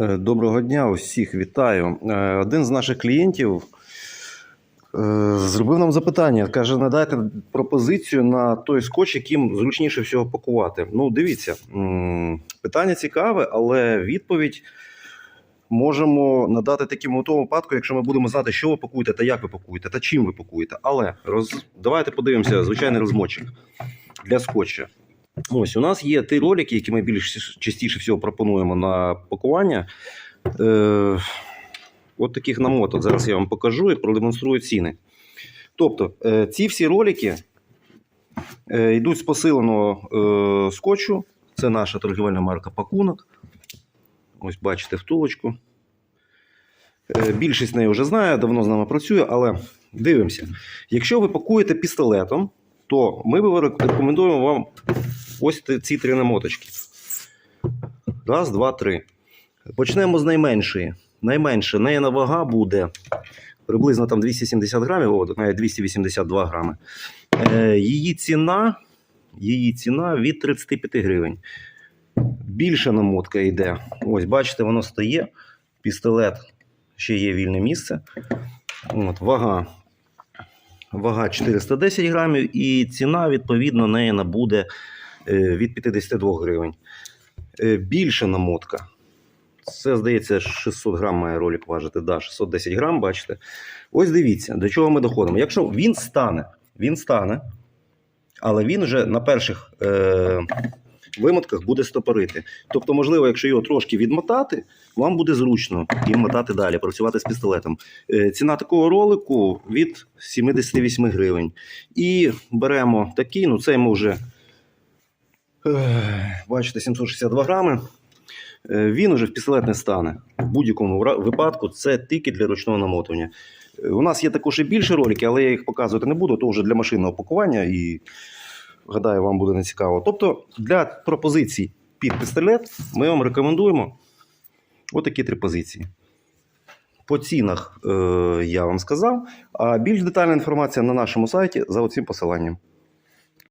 Е, Доброго дня, усіх вітаю. Е, Один з наших клієнтів е, зробив нам запитання. Каже, надайте пропозицію на той скотч, яким зручніше всього пакувати. Ну, дивіться, питання цікаве, але відповідь можемо надати таким тому випадку, якщо ми будемо знати, що ви пакуєте та як ви пакуєте, та чим ви пакуєте. Але роз... давайте подивимося звичайний розмотчик для скотча. Ось у нас є три ролики, які ми більш частіше всього пропонуємо на пакування. Е, от таких намоток. Зараз я вам покажу і продемонструю ціни. Тобто, е, ці всі ролики е, йдуть з посиленого е, скотчу. Це наша торгівельна марка пакунок. Ось бачите втулочку. Е, більшість неї вже знає, давно з нами працює, але дивимося. Якщо ви пакуєте пістолетом, то ми рекомендуємо вам ось ці три намоточки. Раз, два, три. Почнемо з найменшої. Найменша неї вага буде приблизно там 270 грамів, от, навіть 282 грами. Е, її ціна, її ціна від 35 гривень. Більша намотка йде. Ось, бачите, воно стає. Пістолет ще є вільне місце. От, вага. Вага 410 грамів, і ціна, відповідно, неї буде е, від 52 гривень. Е, Більша намотка. Це, здається, 600 грам має ролик важити. Да, 610 грам, бачите. Ось дивіться, до чого ми доходимо. Якщо він стане, він стане, але він вже на перших е, вимотках буде стопорити. Тобто, можливо, якщо його трошки відмотати, вам буде зручно і мотати далі, працювати з пістолетом. Е, ціна такого ролику від 78 гривень. І беремо такий, ну цей ми вже. Бачите, 762 грами. Е, Він уже в пістолет не стане. В будь-якому випадку це тільки для ручного намотування. Е, У нас є також і більше ролики, але я їх показувати не буду, то вже для машинного пакування і гадаю, вам буде нецікаво. Тобто для пропозицій під пістолет ми вам рекомендуємо отакі три позиції. По цінах е, я вам сказав, а більш детальна інформація на нашому сайті за оцим посиланням.